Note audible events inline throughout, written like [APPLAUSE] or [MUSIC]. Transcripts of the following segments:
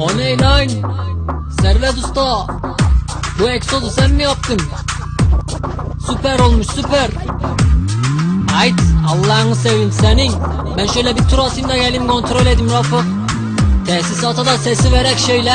K9 Servet Usta Bu egzozu sen mi yaptın? Süper olmuş süper. Hayt Allah'ını seveyim senin. Ben şöyle bir tur atayım da geleyim kontrol edeyim Rafık Tesisata da sesi verek şöyle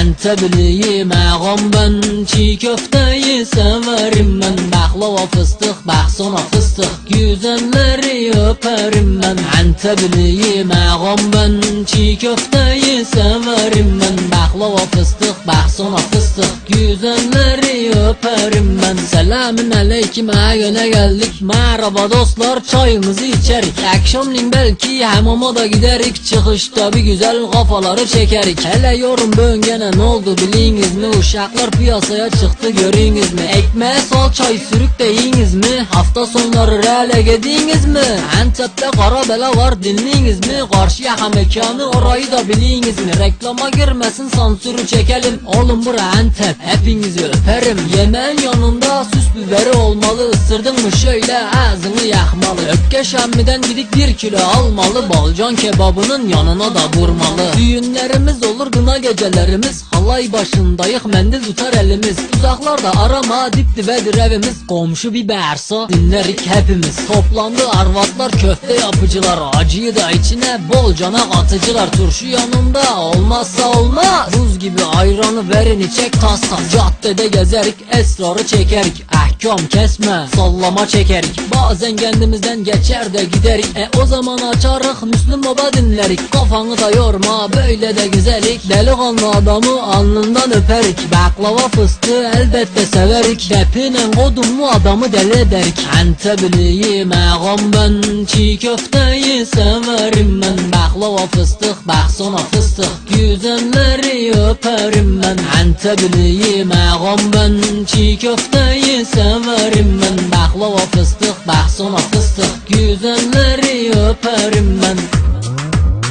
Antebliyim ağam ben Çiğ köfteyi severim. Ben Baklava fıstık baksana fıstık Güzelleri öperim ben. Antebliyim ağam ben Çiğ köfteyi severim. Ben Baklava fıstık baksana fıstık Güzelleri öperim ben. Selamün aleyküm ayöne geldik. Merhaba dostlar çayımızı içerik. Akşamleyin belki hamama da giderik. Çıkışta bir güzel kafaları çekerik. Hele yorum böngene ne oldu biliniz mi? Uşaklar piyasaya çıktı görünüz mü? Ekmeğe salçayı sürük de yiyiniz mi? Hafta sonları reale gediniz mi? Antep'te kara bela var dinleyiniz mi? Karşı yaka mekanı orayı da biliniz mi? Reklama girmesin sansürü çekelim. Oğlum bura Antep hepinizi öperim. Yemeğin yanında süs biberi olmalı. Isırdın mı şöyle ağzını yakmalı. Öpke şemmiden gidip bir kilo almalı. Balcan kebabının yanına da vurmalı. Düğünlerimiz olur gına gecelerimiz. Halay başındayık mendil tutar elimiz. Uzaklarda arama dip dibedir evimiz Komşu bir bersa dinlerik hepimiz. Toplandı arvatlar köfte yapıcılar Acıyı da içine bolcana katıcılar Turşu yanında olmazsa olmaz. Buz gibi ayranı verin içek tasa Caddede gezerik esrarı çekerik Ahkam kesme sallama çekerik. Bazen kendimizden geçer de giderik. E o zaman açarık Müslüm Baba dinlerik. Kafanı da yorma böyle de güzelik Delikanlı adamı alnından öperik. Baklava fıstığı elbette severik. Depinen kodumlu adamı deli ederik. Antebliyim ağam ben Çiğ köfteyi severim ben. Baklava fıstık baksana fıstık Güzelleri öperim ben. Antebliyim ağam ben. Çiğ köfteyi severim ben. Baklava fıstık baksana fıstık. Güzelleri öperim ben.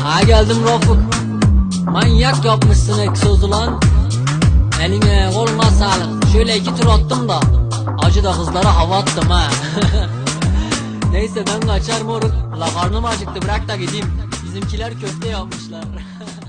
Ha geldim Rafık. Manyak yapmışsın egzozu lan. Eline koluna sağlık. Şöyle iki tur attım da Acı da kızlara hava attım ha. [LAUGHS] Neyse ben kaçar moruk. La karnım acıktı bırak da gideyim. Bizimkiler köfte yapmışlar [LAUGHS]